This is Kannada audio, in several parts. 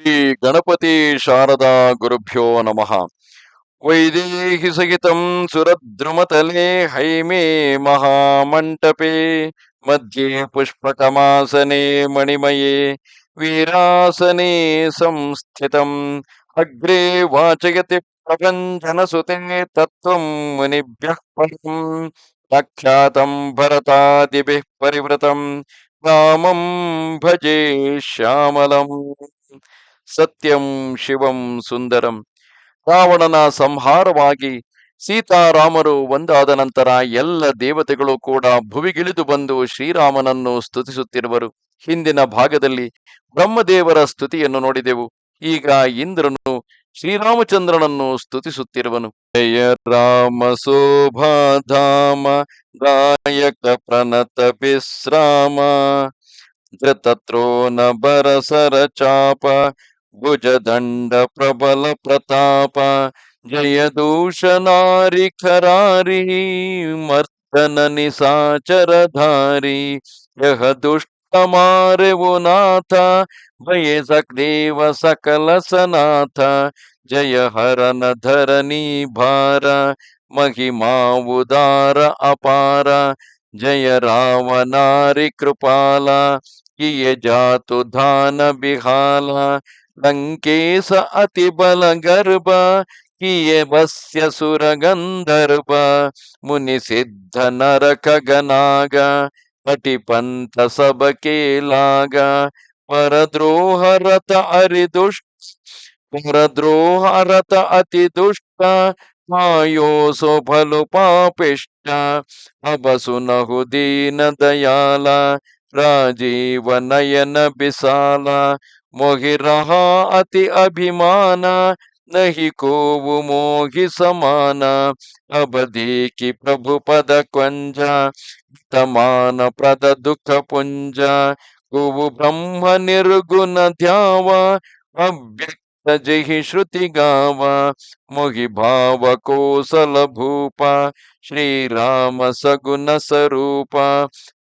ಶ್ರೀ ಗಣಪತಿ ಶಾರದಾ ಗುರುಭ್ಯೋ ನಮಃ. ವೈದೇಹಿ ಸಹಿತಂ ಸುರದ್ರುಮತಲೆ ಹೈಮೇ ಮಹಾಮಂಟಪೆ, ಮಧ್ಯೆ ಪುಷ್ಪಕಮಾಸನೆ ಮಣಿಮಯೇ, ವೀರಾಸನೆ ಸಂಸ್ಥಿತಂ, ಅಗ್ರೆ ವಾಚಯತಿ ಪ್ರಪಂಚನಸುತೆ ತತ್ವಂ ಮುನಿಭ್ಯಃ ಪರಂ, ಪ್ರಖ್ಯಾತಂ ಭರತಾದಿಭಿಃ ಪರಿವೃತಂ, ರಾಮಂ ಭಜೆ ಶ್ಯಾಮಲಂ. ಸತ್ಯಂ ಶಿವಂ ಸುಂದರಂ. ರಾವಣನ ಸಂಹಾರವಾಗಿ ಸೀತಾರಾಮರು ಒಂದಾದ ನಂತರ ಎಲ್ಲ ದೇವತೆಗಳು ಕೂಡ ಭುವಿಗಿಳಿದು ಬಂದು ಶ್ರೀರಾಮನನ್ನು ಸ್ತುತಿಸುತ್ತಿರುವರು. ಹಿಂದಿನ ಭಾಗದಲ್ಲಿ ಬ್ರಹ್ಮದೇವರ ಸ್ತುತಿಯನ್ನು ನೋಡಿದೆವು. ಈಗ ಇಂದ್ರನು ಶ್ರೀರಾಮಚಂದ್ರನನ್ನು ಸ್ತುತಿಸುತ್ತಿರುವನು. ಜಯ ರಾಮ ಶೋಭಾಧಾಮ, ಗಾಯಕ ಪ್ರಣತ ವಿಶ್ರಾಮ ಧೃತತ್ರೋನ ಬರಸರ ಚಾಪ ಭುಜದಂಡ ಪ್ರಬಲ ಪ್ರತಾಪ ಜಯ ದೂಷನಾರಿ ಖರಾರಿ ಮರ್ದನ ನಿಸಾಚರಧಾರಿ ಯಹ ದುಷ್ಟ ಮಾರೆವು ನಾಥ ಭಯ ಸಕ್ದೇವ ಸಕಲ ಸನಾಥ ಜಯ ಹರನ ಧರಣಿ ಭಾರ ಮಹಿಮಾ ಉದಾರ ಅಪಾರ ಜಯ ರಾವನಾರಿ ಕೃಪಾಲ ಲಂಕೇಶ ಅತಿ ಬಲ ಗರ್ಭ ಕಿಯ ಸುರಗಂಧರ್ಭ ಮುನಿ ಸಿದ್ಧ ನರಕ ಗನಾಗ ಪಟಿ ಪಂಥ ಸಬಕೆ ಲಾಗ ಪರದ್ರೋಹರತ ಅರಿ ದುಷ್ಟ ಪರದ್ರೋಹರತ ಅತಿ ದುಷ್ಟ ಮಾಯೋ ಸೋಫಲು ಪಾಪಿಷ್ಟ ಅಬಸು ನಹು ದೀನ ದಯಾಲ ರಾಜೀವ ನಯನ ಬಿಸಾಲ ಮೊಹಿರಹ ಅತಿ ಅಭಿಮಾನ ನಹಿ ಕೋವು ಮೋಹಿ ಸಮಾನ ಅಬದೀಕಿ ಪ್ರಭು ಪದ ಕೊಂಜ ತಮಾನ ಪ್ರದ ದುಃಖ ಪುಂಜ ಕುವು ಬ್ರಹ್ಮ ನಿರ್ಗುಣ ಧ್ಯಾವ ಅವ್ಯಕ್ತ ಜಹಿ ಶ್ರುತಿ ಗಾವ ಮೊಹಿ ಭಾವ ಕೋಸಲ ಭೂಪ, ಶ್ರೀರಾಮ ಸಗುಣ ಸ್ವರೂಪ,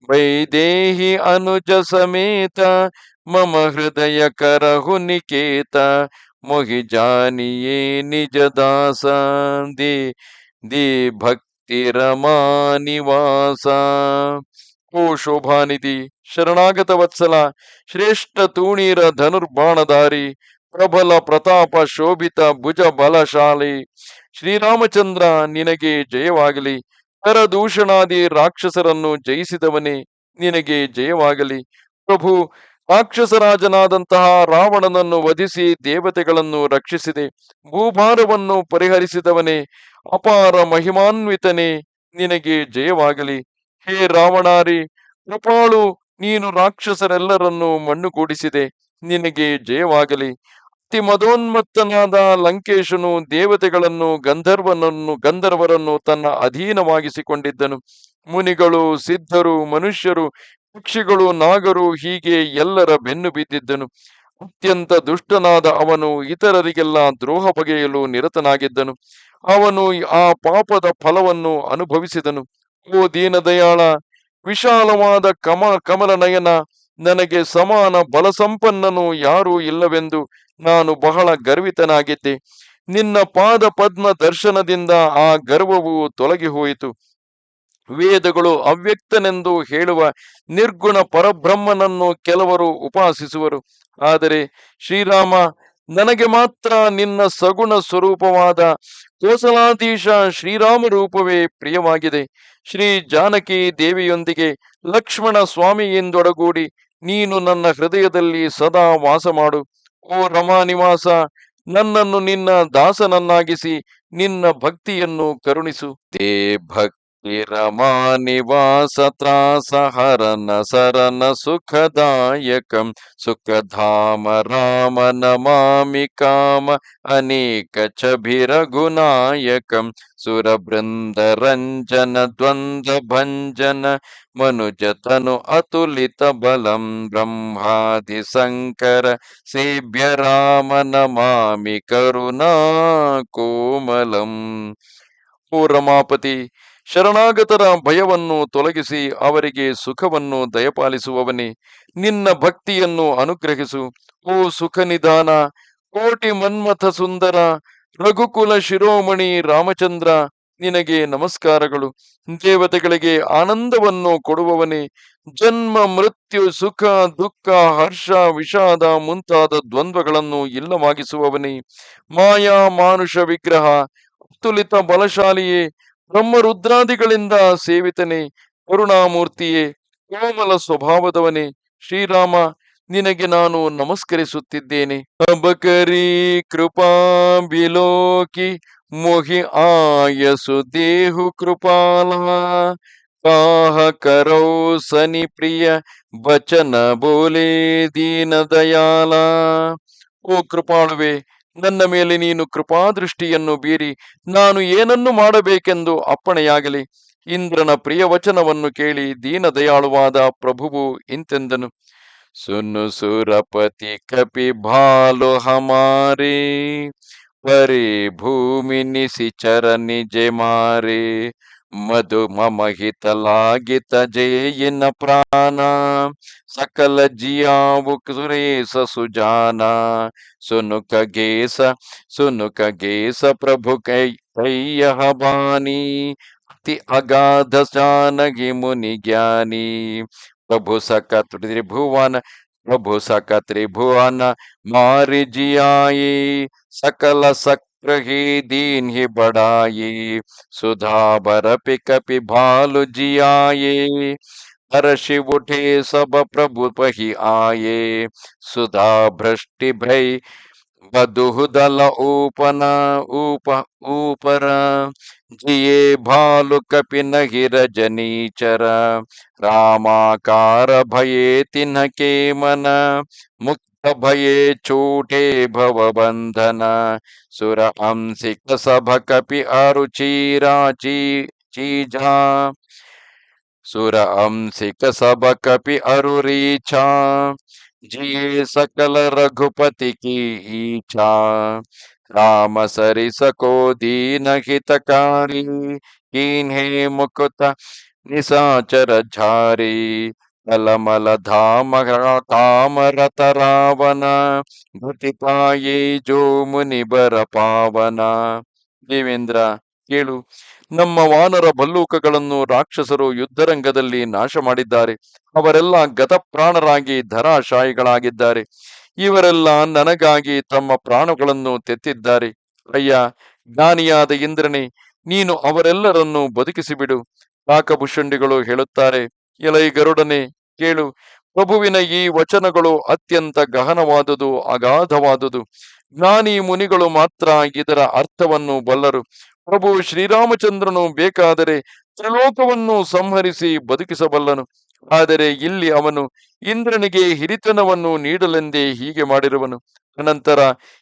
ವೈದೇಹಿ ಅನುಜ ಸಮೇತ, ಮಮ ಹೃದಯ ಕರಹು ನಿಕೇತ, ಮುಗಿ ಜಾನಿಯೇ ನಿಜ ದಾಸ ದಿ ಭಕ್ತಿ ರಮಾ ನಿವಾಸ. ಓ ಶೋಭಾನಿಧಿ ಶರಣಾಗತ ವತ್ಸಲ, ಶ್ರೇಷ್ಠ ತೂಣೀರ ಧನುರ್ಬಾಣಧಾರಿ ಪ್ರಬಲ ಪ್ರತಾಪ ಶೋಭಿತ ಭುಜ ಬಲಶಾಲಿ. ಶ್ರೀರಾಮಚಂದ್ರ, ನಿನಗೆ ಜಯವಾಗಲಿ. ಕರದೂಷಣಾದಿ ರಾಕ್ಷಸರನ್ನು ಜಯಿಸಿದವನೇ ನಿನಗೆ ಜಯವಾಗಲಿ. ಪ್ರಭು, ರಾಕ್ಷಸರಾಜನಾದಂತಹ ರಾವಣನನ್ನು ವಧಿಸಿ ದೇವತೆಗಳನ್ನು ರಕ್ಷಿಸಿದೆ. ಭೂಭಾರವನ್ನು ಪರಿಹರಿಸಿದವನೇ ಅಪಾರ ಮಹಿಮಾನ್ವಿತನೇ ನಿನಗೆ ಜಯವಾಗಲಿ. ಹೇ ರಾವಣಾರಿ, ಕೃಪಾಳು, ನೀನು ರಾಕ್ಷಸರೆಲ್ಲರನ್ನು ಮಣ್ಣುಗೂಡಿಸಿದೆ ನಿನಗೆ ಜಯವಾಗಲಿ. ಅತಿ ಮದೋನ್ಮತ್ತನಾದ ಲಂಕೇಶನು ದೇವತೆಗಳನ್ನು, ಗಂಧರ್ವನನ್ನು, ಗಂಧರ್ವರನ್ನು ತನ್ನ ಅಧೀನವಾಗಿಸಿಕೊಂಡಿದ್ದನು. ಮುನಿಗಳು, ಸಿದ್ಧರು, ಮನುಷ್ಯರು, ಪಕ್ಷಿಗಳು, ನಾಗರು ಹೀಗೆ ಎಲ್ಲರ ಬೆನ್ನು ಬಿದ್ದಿದ್ದನು. ಅತ್ಯಂತ ದುಷ್ಟನಾದ ಅವನು ಇತರರಿಗೆಲ್ಲ ದ್ರೋಹ ಬಗೆಯಲು ನಿರತನಾಗಿದ್ದನು. ಅವನು ಆ ಪಾಪದ ಫಲವನ್ನು ಅನುಭವಿಸಿದನು. ಓ ದೀನದಯಾಳ, ವಿಶಾಲವಾದ ಕಮ ಕಮಲ ನಯನ ನನಗೆ ಸಮಾನ ಬಲಸಂಪನ್ನನು ಯಾರೂ ಇಲ್ಲವೆಂದು ನಾನು ಬಹಳ ಗರ್ವಿತನಾಗಿದ್ದೆ. ನಿನ್ನ ಪಾದ ಪದ್ಮ ದರ್ಶನದಿಂದ ಆ ಗರ್ವವು ತೊಲಗಿ ಹೋಯಿತು. ವೇದಗಳು ಅವ್ಯಕ್ತನೆಂದು ಹೇಳುವ ನಿರ್ಗುಣ ಪರಬ್ರಹ್ಮನನ್ನು ಕೆಲವರು ಉಪಾಸಿಸುವರು. ಆದರೆ ಶ್ರೀರಾಮ, ನನಗೆ ಮಾತ್ರ ನಿನ್ನ ಸಗುಣ ಸ್ವರೂಪವಾದ ಕೋಸಲಾಧೀಶ ಶ್ರೀರಾಮ ರೂಪವೇ ಪ್ರಿಯವಾಗಿದೆ. ಶ್ರೀ ಜಾನಕಿ ದೇವಿಯೊಂದಿಗೆ ಲಕ್ಷ್ಮಣ ಸ್ವಾಮಿಯಿಂದೊಡಗೂಡಿ ನೀನು ನನ್ನ ಹೃದಯದಲ್ಲಿ ಸದಾ ವಾಸ ಮಾಡು. ಓ ರಮಾ ನಿವಾಸ ನನ್ನನ್ನು ನಿನ್ನ ದಾಸನನ್ನಾಗಿಸಿ ನಿನ್ನ ಭಕ್ತಿಯನ್ನು ಕರುಣಿಸು. ದೇ ಭಕ್ತಿ ನಿವಾಸ ತ್ರಾಸ ಹರನ ಸರನ ಸುಖದಾಯಕಂ ಸುಖಧಾಮ ರಾಮ ನಮಾಮಿ ಕಾಮ ಅನೇಕ ಛಭಿರಘುನಾಯಕಂ ಸುರಬೃಂದ ರಂಜನ ದ್ವಂದ್ವ ಭಂಜನ ಮನುಜತನು ಅತುಲಿತ ಬಲಂ ಶರಣಾಗತರ ಭಯವನ್ನು ತೊಲಗಿಸಿ ಅವರಿಗೆ ಸುಖವನ್ನು ದಯಪಾಲಿಸುವವನೇ, ನಿನ್ನ ಭಕ್ತಿಯನ್ನು ಅನುಗ್ರಹಿಸು. ಓ ಸುಖ ನಿಧಾನ ಕೋಟಿ ಮನ್ಮಥ ಸುಂದರ, ರಘುಕುಲ ಶಿರೋಮಣಿ ರಾಮಚಂದ್ರ, ನಿನಗೆ ನಮಸ್ಕಾರಗಳು. ದೇವತೆಗಳಿಗೆ ಆನಂದವನ್ನು ಕೊಡುವವನೇ, ಜನ್ಮ, ಮೃತ್ಯು, ಸುಖ, ದುಃಖ, ಹರ್ಷ, ವಿಷಾದ ಮುಂತಾದ ದ್ವಂದ್ವಗಳನ್ನು ಇಲ್ಲವಾಗಿಸುವವನೇ, ಮಾಯಾ, ಮಾನುಷ ವಿಗ್ರಹ ಅತುಲಿತ ಬಲಶಾಲಿಯೇ ಬ್ರಹ್ಮ ರುದ್ರಾದಿಗಳಿಂದ ಸೇವಿತನೆ ಕರುಣಾಮೂರ್ತಿಯೇ, ಕೋಮಲ ಸ್ವಭಾವದವನೇ ಶ್ರೀರಾಮ, ನಿನಗೆ ನಾನು ನಮಸ್ಕರಿಸುತ್ತಿದ್ದೇನೆ. ಅಬಕರಿ ಕೃಪಾ ಬಿಲೋಕಿ ಮೋಹಿ ಆಯಸು ದೇಹು ಕೃಪಾಲ. ಕಾಹ ಕರೌ ಸನಿ ಪ್ರಿಯ ಬಚನ ಬೋಲೆ ದೀನ ದಯಾಲ. ಓ ಕೃಪಾಳುವೆ ನನ್ನ ಮೇಲೆ ನೀನು ಕೃಪಾದೃಷ್ಟಿಯನ್ನು ಬೀರಿ, ನಾನು ಏನನ್ನು ಮಾಡಬೇಕೆಂದು ಅಪ್ಪಣೆಯಾಗಲಿ. ಇಂದ್ರನ ಪ್ರಿಯ ವಚನವನ್ನು ಕೇಳಿ ದೀನದಯಾಳುವಾದ ಪ್ರಭುವು ಇಂತೆಂದನು. ಸುನು ಸುರಪತಿ ಕಪಿ ಭಾಲು ಹಮಾರಿ ಪರಿ ಭೂಮಿ ನಿಸಿಚರ ನಿಜೆ ಮಾರೆ. मधु ममहित लागित जेयन प्राण। सकल जिया सुरेश सुजाना। सुनुक गेस सुनुक गेस प्रभु कैय बानी अति अगाध जानि मुनि ज्ञानी। प्रभु सक त्रिभुवन, प्रभु सक त्रिभुवन, मारि जियाई सकल सक सक्रही दीन ही बढ़ाई सुधा बर पिकपि भालु जियाये हर शिव उठे सब प्रभु पही आए सुधा भ्रष्टि भय बदुहदल ऊपन, ऊप, ऊपर। जिये भालु कपि नहि रजनीचर रामाकार भये तिन्ह के मन, मुक्त भये चूटे हंसिक सभ कपि अरुचिराची चीजा। सुर हंसिक सभ कपि अरुरीचा। जिये सकल रघुपति की ईचा। राम सरि सको दीन हितकारी कीन्हे मुकुत निसाचर झारी। ಕಲಮಲ ಧಾಮ ಕಾಮರತ ರಾವಣ ಘಟಿಪಾಯೇ ಜೋ ಮುನಿಬರ ಪಾವನ ದೇವೇಂದ್ರ ಕೇಳು. ನಮ್ಮ ವಾನರ ಭಲ್ಲೂಕಗಳನ್ನು ರಾಕ್ಷಸರು ಯುದ್ಧರಂಗದಲ್ಲಿ ನಾಶ ಮಾಡಿದ್ದಾರೆ ಅವರೆಲ್ಲ ಗತಪ್ರಾಣರಾಗಿ ಧರಾಶಾಯಿಗಳಾಗಿದ್ದಾರೆ. ಇವರೆಲ್ಲ ನನಗಾಗಿ ತಮ್ಮ ಪ್ರಾಣಗಳನ್ನು ತೆತ್ತಿದ್ದಾರೆ. ಅಯ್ಯ, ಜ್ಞಾನಿಯಾದ ಇಂದ್ರನೇ, ನೀನು ಅವರೆಲ್ಲರನ್ನು ಬದುಕಿಸಿಬಿಡು. ಕಾಕಭುಷಂಡಿಗಳು ಹೇಳುತ್ತಾರೆ ಎಲೈ ಗರುಡನೆ ಕೇಳು, ಪ್ರಭುವಿನ ಈ ವಚನಗಳು ಅತ್ಯಂತ ಗಹನವಾದುದು, ಅಗಾಧವಾದುದು. ಜ್ಞಾನಿ ಮುನಿಗಳು ಮಾತ್ರ ಇದರ ಅರ್ಥವನ್ನು ಬಲ್ಲರು. ಪ್ರಭು ಶ್ರೀರಾಮಚಂದ್ರನು ಬೇಕಾದರೆ ತ್ರಿಲೋಕವನ್ನು ಸಂಹರಿಸಿ ಬದುಕಿಸಬಲ್ಲನು. ಆದರೆ ಇಲ್ಲಿ ಅವನು ಇಂದ್ರನಿಗೆ ಹಿರಿತನವನ್ನು ನೀಡಲೆಂದೇ ಹೀಗೆ ಮಾಡಿರುವನು. ಅನಂತರ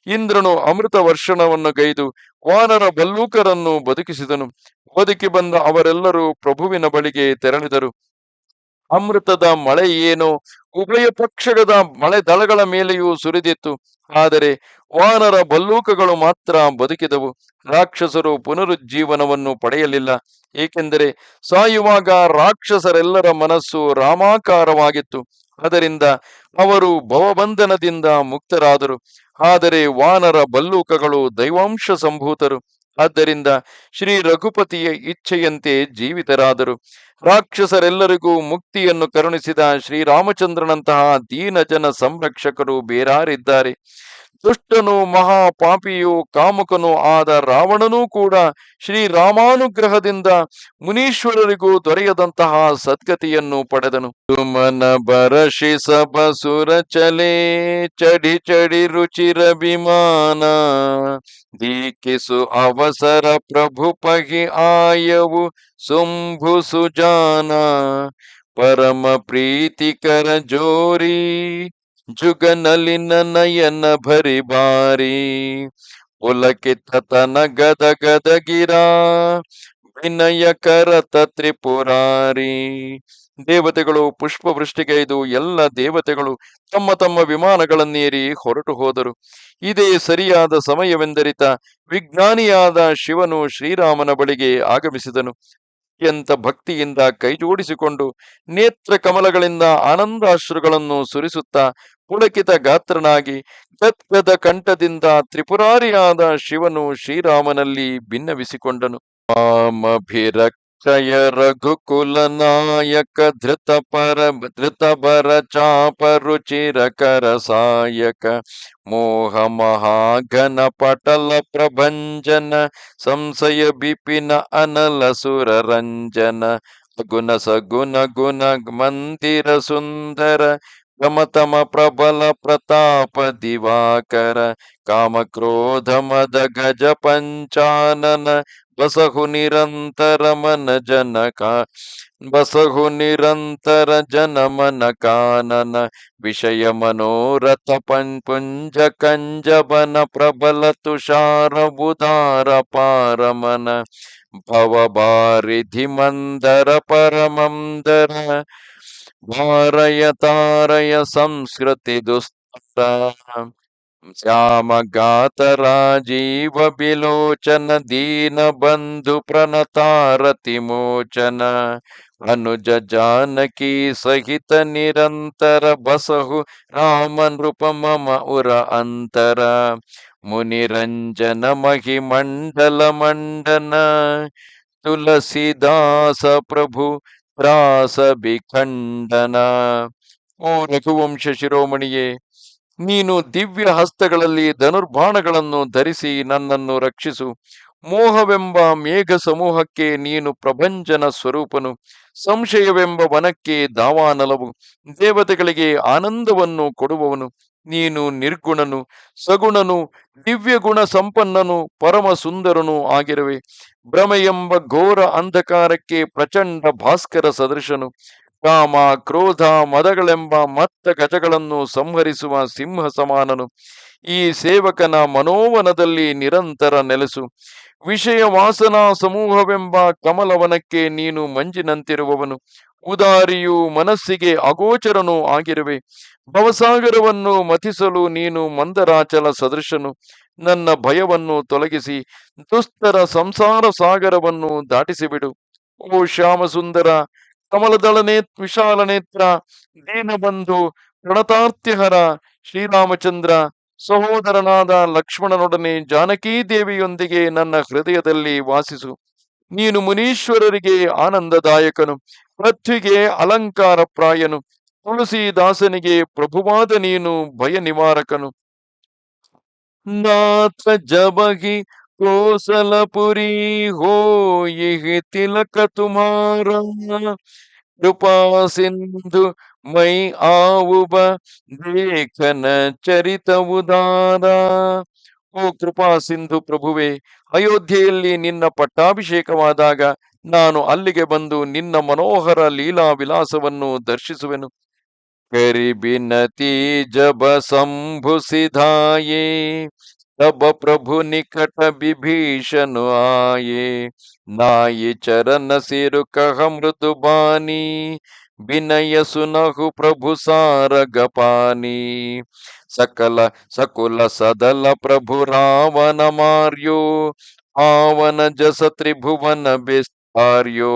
ಇಂದ್ರನು ಅಮೃತ ವರ್ಷಣವನ್ನು ಗೈದು ವಾನರ ಬಲ್ಲೂಕರನ್ನು ಬದುಕಿಸಿದನು. ಬದುಕಿ ಬಂದ ಅವರೆಲ್ಲರೂ ಪ್ರಭುವಿನ ಬಳಿಗೆ ತೆರಳಿದರು. ಅಮೃತದ ಮಳೆ ಏನು? ಉಭಯ ಪಕ್ಷಗದ ಮಳೆ ದಳಗಳ ಮೇಲೆಯೂ ಸುರಿದಿತ್ತು. ಆದರೆ ವಾನರ ಬಲ್ಲೂಕಗಳು ಮಾತ್ರ ಬದುಕಿದವು. ರಾಕ್ಷಸರು ಪುನರುಜ್ಜೀವನವನ್ನು ಪಡೆಯಲಿಲ್ಲ. ಏಕೆಂದರೆ ಸಾಯುವಾಗ ರಾಕ್ಷಸರೆಲ್ಲರ ಮನಸ್ಸು ರಾಮಾಕಾರವಾಗಿತ್ತು. ಅದರಿಂದ ಅವರು ಭವಬಂಧನದಿಂದ ಮುಕ್ತರಾದರು. ಆದರೆ ವಾನರ ಬಲ್ಲೂಕಗಳು ದೈವಾಂಶ ಸಂಭೂತರು. ಆದ್ದರಿಂದ ಶ್ರೀ ರಘುಪತಿಯ ಇಚ್ಛೆಯಂತೆ ಜೀವಿತರಾದರು. ರಾಕ್ಷಸರೆಲ್ಲರಿಗೂ ಮುಕ್ತಿಯನ್ನು ಕರುಣಿಸಿದ ಶ್ರೀರಾಮಚಂದ್ರನಂತಹ ದೀನಜನ ಸಂರಕ್ಷಕರು ಬೇರಾರಿದ್ದಾರೆ. ದುಷ್ಟನು ಮಹಾಪಾಪಿಯು ಕಾಮುಕನು ಆದ ರಾವಣನೂ ಕೂಡ ಶ್ರೀರಾಮಾನುಗ್ರಹದಿಂದ ಮುನೀಶ್ವರರಿಗೂ ದೊರೆಯದಂತಹ ಸದ್ಗತಿಯನ್ನು ಪಡೆದನು. ಸುಮನ ಬರಶಿ ಸಬಸುರ ಚಲೆ ಚಡಿ ಚಡಿ ರುಚಿರಭಿಮಾನ, ದೀಕ್ಷಿಸು ದೀಕಿಸು ಅವಸರ ಪ್ರಭು ಪಹಿ ಆಯವು ಸುಂಭು ಸುಜಾನ, ಪರಮ ಪ್ರೀತಿಕರ ಜೋರಿ ಜುಗನಲಿನ ನಯನ ಭರಿ ಬಾರಿ ಪುಲಕಿತ ತತನ ಗದ ಗದಗಿರ ವಿನಯ ಕರತ ತ್ರಿಪುರಾರಿ. ದೇವತೆಗಳು ಪುಷ್ಪವೃಷ್ಟಿಗೈದು ಎಲ್ಲ ದೇವತೆಗಳು ತಮ್ಮ ತಮ್ಮ ವಿಮಾನಗಳನ್ನೇರಿ ಹೊರಟು ಹೋದರು. ಇದೇ ಸರಿಯಾದ ಸಮಯವೆಂದರಿತ ವಿಜ್ಞಾನಿಯಾದ ಶಿವನು ಶ್ರೀರಾಮನ ಬಳಿಗೆ ಆಗಮಿಸಿದನು. ಅತ್ಯಂತ ಭಕ್ತಿಯಿಂದ ಕೈಜೋಡಿಸಿಕೊಂಡು ನೇತ್ರ ಕಮಲಗಳಿಂದ ಆನಂದಾಶ್ರುಗಳನ್ನು ಸುರಿಸುತ್ತಾ ಪುಳಕಿತ ಗಾತ್ರನಾಗಿ ಗದ್ಗದ ಕಂಠದಿಂದ ತ್ರಿಪುರಾರಿಯಾದ ಶಿವನು ಶ್ರೀರಾಮನಲ್ಲಿ ಭಿನ್ನವಿಸಿಕೊಂಡನು. ಮಾಮಭಿರಕ್ಷಯ ರಘುಕುಲ ನಾಯಕ ಧೃತ ಪರ ಧೃತ ಬರ ಚಾಪ ರುಚಿರಕರ ಸಾಯಕ, ಮೋಹ ಮಹಾಘನ ಪಟಲ ಪ್ರಭಂಜನ, ಸಂಶಯ ಬಿಪಿನ ಅನಲ ಸುರ ರಂಜನ ಗುಣ ಸಗುಣ ಗುಣ ಮಂದಿರ ಸುಂದರ ಪ್ರಮತಮ ಪ್ರಬಲ ಪ್ರತಾಪ ದಿವಾಕರ, ಕಾಮ ಕ್ರೋಧ ಮದ ಗಜ ಪಂಚಾನನ, ಬಸಹು ನಿರಂತರ ಮನ ಜನಕ, ಬಸಹು ನಿರಂತರ ಜನ ಮನ ಕಾನನ, ವಿಷಯ ಮನೋರಥ ಪಂ ಪುಂಜ ಕಂಜಬನ ಪ್ರಬಲ ತುಷಾರ ಉದಾರ ಪಾರಮನ, ಭವ ಬಾರಿಧಿ ಮಂದರ ಪರಮಂದರ ಭಾರಯ ತಾರಯ ಸಂಸ್ಕೃತಿ ದುಸ್ತರ ಶ್ಯಾಮ ಗಾತ ರಾಜೀವ ಬಿಲೋಚನ ದೀನ ಬಂಧು ಪ್ರಣತಾರತಿ ಮೋಚನ ಅನುಜ ಜಾನಕಿ ಸಹಿತ ನಿರಂತರ ಬಸಹು ರಾಮ ನೃಪ ಮಮ ಉರ ಅಂತರ ಮುನಿರಂಜನ ಮಹಿಮಂಡಲ ಮಂಡನ ತುಳಸಿದಾಸ ಪ್ರಭು ತ್ರಾಸ ಬಿಖಂಡನ ಓ ರಘುವಂಶ ಶಿರೋಮಣಿಯೇ ನೀನು ದಿವ್ಯ ಹಸ್ತಗಳಲ್ಲಿ ಧನುರ್ಬಾಣಗಳನ್ನು ಧರಿಸಿ ನನ್ನನ್ನು ರಕ್ಷಿಸು. ಮೋಹವೆಂಬ ಮೇಘ ಸಮೂಹಕ್ಕೆ ನೀನು ಪ್ರಭಂಜನ ಸ್ವರೂಪನು. ಸಂಶಯವೆಂಬ ವನಕ್ಕೆ ದಾವಾನಲವು. ದೇವತೆಗಳಿಗೆ ಆನಂದವನ್ನು ಕೊಡುವವನು. ನೀನು ನಿರ್ಗುಣನು, ಸಗುಣನು ದಿವ್ಯ ಗುಣ ಸಂಪನ್ನನು ಪರಮ ಸುಂದರನು ಆಗಿರುವೆ. ಎಂಬ ಘೋರ ಅಂಧಕಾರಕ್ಕೆ ಪ್ರಚಂಡ ಭಾಸ್ಕರ ಸದೃಶನು. ಕಾಮ, ಕ್ರೋಧ, ಮದಗಳೆಂಬ ಮತ್ತ ಗಜಗಳನ್ನು ಸಂಹರಿಸುವ ಸಿಂಹ ಸಮಾನನು ಈ ಸೇವಕನ ಮನೋವನದಲ್ಲಿ ನಿರಂತರ ನೆಲೆಸು. ವಿಷಯ ವಾಸನಾ ಸಮೂಹವೆಂಬ ಕಮಲವನಕ್ಕೆ ನೀನು ಮಂಜಿನಂತಿರುವವನು. ಉದಾರಿಯು ಮನಸ್ಸಿಗೆ ಅಗೋಚರನು ಆಗಿರುವೆ. ಭವಸಾಗರವನ್ನು ಮಥಿಸಲು ನೀನು ಮಂದರಾಚಲ ಸದೃಶನು. ನನ್ನ ಭಯವನ್ನು ತೊಲಗಿಸಿ. ದುಸ್ತರ ಸಂಸಾರ ಸಾಗರವನ್ನು ದಾಟಿಸಿಬಿಡು. ಓ ಶ್ಯಾಮಸುಂದರ ನೇತ್ರ ದೀನಬಂಧು ಪ್ರಣತಾರ್ಥ್ಯಹರ ಶ್ರೀರಾಮಚಂದ್ರ ಸಹೋದರನಾದ ಲಕ್ಷ್ಮಣನೊಡನೆ ಜಾನಕೀ ದೇವಿಯೊಂದಿಗೆ ನನ್ನ ಹೃದಯದಲ್ಲಿ ವಾಸಿಸು. ನೀನು ಮುನೀಶ್ವರರಿಗೆ ಆನಂದದಾಯಕನು, ಪೃಥ್ವಿಗೆ ಅಲಂಕಾರ ಪ್ರಾಯನು ತುಳಸಿದಾಸನಿಗೆ ಪ್ರಭುವಾದ ನೀನು ಭಯ ನಿವಾರಕನು ನಾಥ ಜಬಗಿ ಕೋಸಲಪುರಿ ಹೋಯಿ ತಿಲಕ ತುಮಾರ ಕೃಪಾ ಸಿಂಧು ಮೈ ಆವುಬ ದೇಖನ ಉದಾರ. ಓ ಕೃಪಾ ಸಿಂಧು ಪ್ರಭುವೆ, ಅಯೋಧ್ಯೆಯಲ್ಲಿ ನಿನ್ನ ಪಟ್ಟಾಭಿಷೇಕವಾದಾಗ ನಾನು ಅಲ್ಲಿಗೆ ಬಂದು ನಿನ್ನ ಮನೋಹರ ಲೀಲಾ ವಿಲಾಸವನ್ನು ದರ್ಶಿಸುವೆನು. ಕರಿಬಿನತಿ ಜಬ ಸಂಭುಸಿಧಾಯೇ ತಬ ಪ್ರಭು ನಿಕಟ ವಿಭೀಷಣು ಆಯೇ ನಾಯಿ ಚರಣ ಸಿರು ಕಹ ಮೃದು ಬಾನಿ ವಿನಯ ಸುನಹು ಪ್ರಭು ಸಾರಗಪಾನಿ ಸಕಲ ಸಕುಲ ಸದಲ ಪ್ರಭು ರಾವಣ ಮಾರ್ಯೋ ಆವನ ಜಸ ತ್ರಿಭುವನ ವಿಸ್ತಾರ್ಯೋ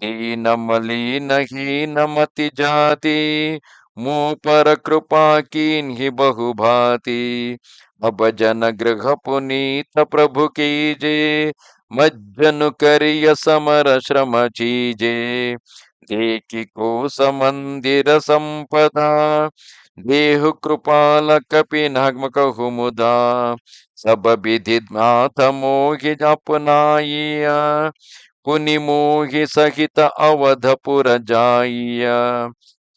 ದೀನ ಮಲೀನ ಹೀನ ಮತಿ ಜಾತಿ ಮೂಪರ ಕೃಪಾ ಕೀನ್ಹಿ ಬಹುಭಾತಿ ಅಬ ಜನ ಗೃಹ ಪುನೀತ ಪ್ರಭು ಕೀಜೆ ಮಜ್ಜನು ಕರಿಯ ಸಮರ ಶ್ರಮ ಚೀಜೆ ದೇಕಿ ಕೋಸ ಮಂದಿರ ಸಂಪದ ದೇಹು ಕೃಪಾಲ ಕಪಿ ನಗ್ಮಕಹು ಮುದಾ ಸಬ ವಿಧಿ ಮಾತ ಮೋಹಿ ಅಪನಾಯಿಯ ಪುನಿ ಮೋಹಿ ಸಹಿತ ಅವಧಪುರ ಜಾಯಿಯ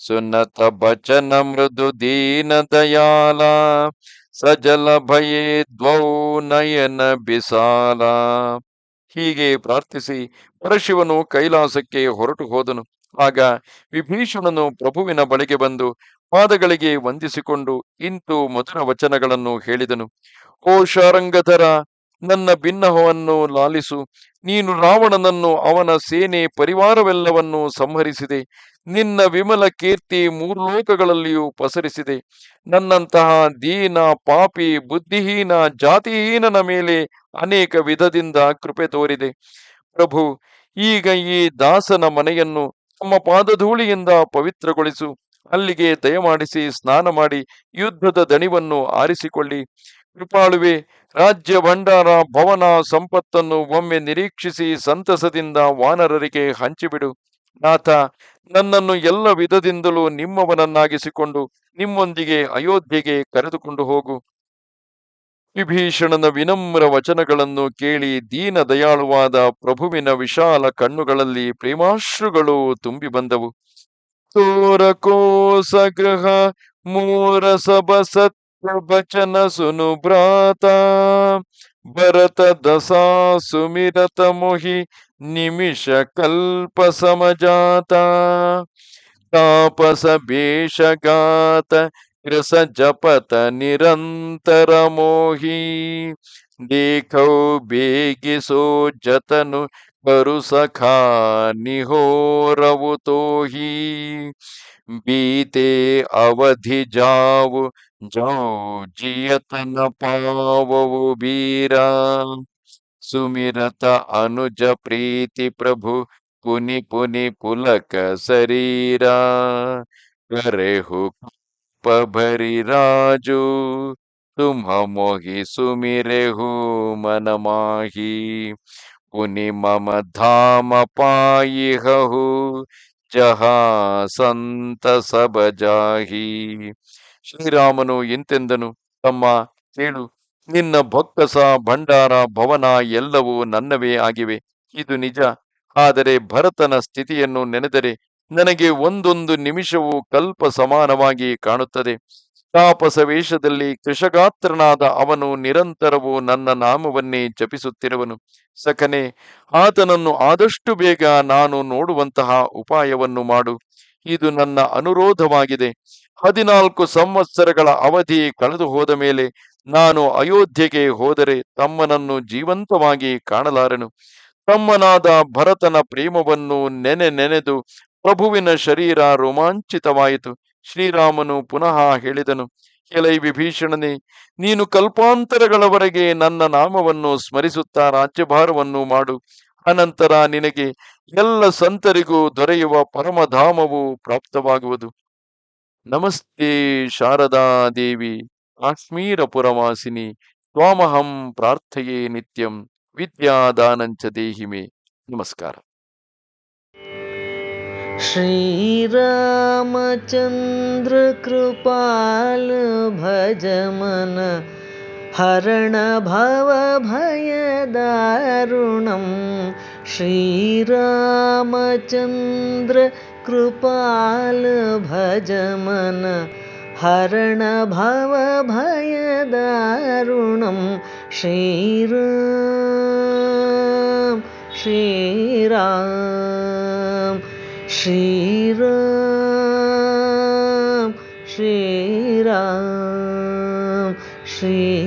ಸುನತ ಬಚನ ಮೃದು ದೀನ ದಯಾಲ ಸಜಲ ಭಯೇ ದ್ವೌ ನಯನ ಬಿಸಾಲ. ಹೀಗೆ ಪ್ರಾರ್ಥಿಸಿ ಪರಶಿವನು ಕೈಲಾಸಕ್ಕೆ ಹೊರಟು ಹೋದನು. ಆಗ ವಿಭೀಷಣನು ಪ್ರಭುವಿನ ಬಳಿಗೆ ಬಂದು ಪಾದಗಳಿಗೆ ವಂದಿಸಿಕೊಂಡು ಇಂತು ಮಧುರ ವಚನಗಳನ್ನು ಹೇಳಿದನು. ಓ ಶಾರಂಗಧರ ನನ್ನ ಭಿನ್ನಹವನ್ನು ಲಾಲಿಸು. ನೀನು ರಾವಣನನ್ನು ಅವನ ಸೇನೆ ಪರಿವಾರವೆಲ್ಲವನ್ನು ಸಂಹರಿಸಿದೆ. ನಿನ್ನ ವಿಮಲ ಕೀರ್ತಿ ಮೂರು ಲೋಕಗಳಲ್ಲಿಯೂ ಪಸರಿಸಿದೆ. ನನ್ನಂತಹ ದೀನ, ಪಾಪಿ, ಬುದ್ಧಿಹೀನ, ಜಾತಿಹೀನನ ಮೇಲೆ ಅನೇಕ ವಿಧದಿಂದ ಕೃಪೆ ತೋರಿದೆ. ಪ್ರಭು, ಈಗ ಈ ದಾಸನ ಮನೆಯನ್ನು ತಮ್ಮ ಪಾದಧೂಳಿಯಿಂದ ಪವಿತ್ರಗೊಳಿಸು. ಅಲ್ಲಿಗೆ ದಯಮಾಡಿಸಿ ಸ್ನಾನ ಮಾಡಿ ಯುದ್ಧದ ದಣಿವನ್ನು ಆರಿಸಿಕೊಳ್ಳಿ. ಕೃಪಾಳುವೆ, ರಾಜ್ಯ ಭಂಡಾರ, ಭವನ ಸಂಪತ್ತನ್ನು ಒಮ್ಮೆ ನಿರೀಕ್ಷಿಸಿ ಸಂತಸದಿಂದ ವಾನರರಿಗೆ ಹಂಚಿಬಿಡು. ನಾಥ, ನನ್ನನ್ನು ಎಲ್ಲ ವಿಧದಿಂದಲೂ ನಿಮ್ಮವನನ್ನಾಗಿಸಿಕೊಂಡು ನಿಮ್ಮೊಂದಿಗೆ ಅಯೋಧ್ಯೆಗೆ ಕರೆದುಕೊಂಡು ಹೋಗು. ವಿಭೀಷಣನ ವಿನಮ್ರ ವಚನಗಳನ್ನು ಕೇಳಿ ದೀನ ದಯಾಳುವಾದ ಪ್ರಭುವಿನ ವಿಶಾಲ ಕಣ್ಣುಗಳಲ್ಲಿ ಪ್ರೇಮಾಶ್ರುಗಳು ತುಂಬಿ ಬಂದವು. ತೋರಕೋಸ ಗೃಹ ಮೂರ ಸಬ ಸತ್ಯ ವಚನ ಸುನು ಭ್ರಾತ ಭರತ ದಸಾ ಸುಮಿರತ ಮೊಹಿ ನಿಮಿಷ ಕಲ್ಪ ಸಮಜಾತ ತಾಪಸ ಬೇಷಗಾತ ರಸ ಜಪತ ನಿರಂತರ ಮೋಹಿ ದೇಖೌ ಬೇಗಿಸೋ ಜತನು ಕರು ಸಖಾ ನಿಹೋರವು ತೋಹಿ ಬೀತೆ ಅವಧಿ ಜಾವು ಜೋ ಜಿಯತನ ಪಾವವು ಬೀರ ಸುಮಿರತ ಅನುಜ ಪ್ರೀತಿ ಪ್ರಭು ಪುನಿ ಪುನಿ ಪುಲಕ ಶರೀರ ಕರೆಹು ಭರಿ ರಾಜು ತುಮ ಮೊಹಿ ಸುಮಿರೆಹು ಮನ ಮಾಹಿ ಪುನಿ ಮಮ ಧಾಮ ಪಾಯಿ ಹಹು ಜಹಾ ಸಂತ ಸಬ ಜಾಹಿ ಶ್ರೀರಾಮನು ಎಂತೆಂದನು? ತಮ್ಮ ಕೇಳು, ನಿನ್ನ ಬೊಕ್ಕಸ, ಭಂಡಾರ, ಭವನ ಎಲ್ಲವೂ ನನ್ನವೇ ಆಗಿವೆ. ಇದು ನಿಜ. ಆದರೆ ಭರತನ ಸ್ಥಿತಿಯನ್ನು ನೆನೆದರೆ ನನಗೆ ಒಂದೊಂದು ನಿಮಿಷವೂ ಕಲ್ಪ ಸಮಾನವಾಗಿ ಕಾಣುತ್ತದೆ. ತಾಪಸ ವೇಷದಲ್ಲಿ ಕೃಷಗಾತ್ರನಾದ ಅವನು ನಿರಂತರವೂ ನನ್ನ ನಾಮವನ್ನೇ ಜಪಿಸುತ್ತಿರುವನು. ಸಖನೆ, ಆತನನ್ನು ಆದಷ್ಟು ಬೇಗ ನಾನು ನೋಡುವಂತಹ ಉಪಾಯವನ್ನು ಮಾಡು. ಇದು ನನ್ನ ಅನುರೋಧವಾಗಿದೆ. ಹದಿನಾಲ್ಕು ಸಂವತ್ಸರಗಳ ಅವಧಿ ಕಳೆದು ಹೋದ ಮೇಲೆ ನಾನು ಅಯೋಧ್ಯೆಗೆ ಹೋದರೆ ತಮ್ಮನನ್ನು ಜೀವಂತವಾಗಿ ಕಾಣಲಾರನು. ತಮ್ಮನಾದ ಭರತನ ಪ್ರೇಮವನ್ನು ನೆನೆ ನೆನೆದು ಪ್ರಭುವಿನ ಶರೀರ ರೋಮಾಂಚಿತವಾಯಿತು. ಶ್ರೀರಾಮನು ಪುನಃ ಹೇಳಿದನು ಕೆಲೈ ವಿಭೀಷಣನೇ, ನೀನು ಕಲ್ಪಾಂತರಗಳವರೆಗೆ ನನ್ನ ನಾಮವನ್ನು ಸ್ಮರಿಸುತ್ತಾ ರಾಜ್ಯಭಾರವನ್ನು ಮಾಡು. ಅನಂತರ ನಿನಗೆ ಎಲ್ಲ ಸಂತರಿಗೂ ದೊರೆಯುವ ಪರಮಧಾಮವು ಪ್ರಾಪ್ತವಾಗುವುದು. नमस्ते शारदा देवी, काश्मीरपुरवासिनि, त्वामहं प्रार्थये नित्यं, विद्यादानञ्च देहि मे। नमस्कारः। श्रीरामचन्द्रकृपाल भजमन हरण भवभयदारुणं श्रीरामचन्द्र कृपाल कृपालभजमन हरणभवभयदारुणं श्रीराम श्रीराम श्रीराम श्रीराम। श्री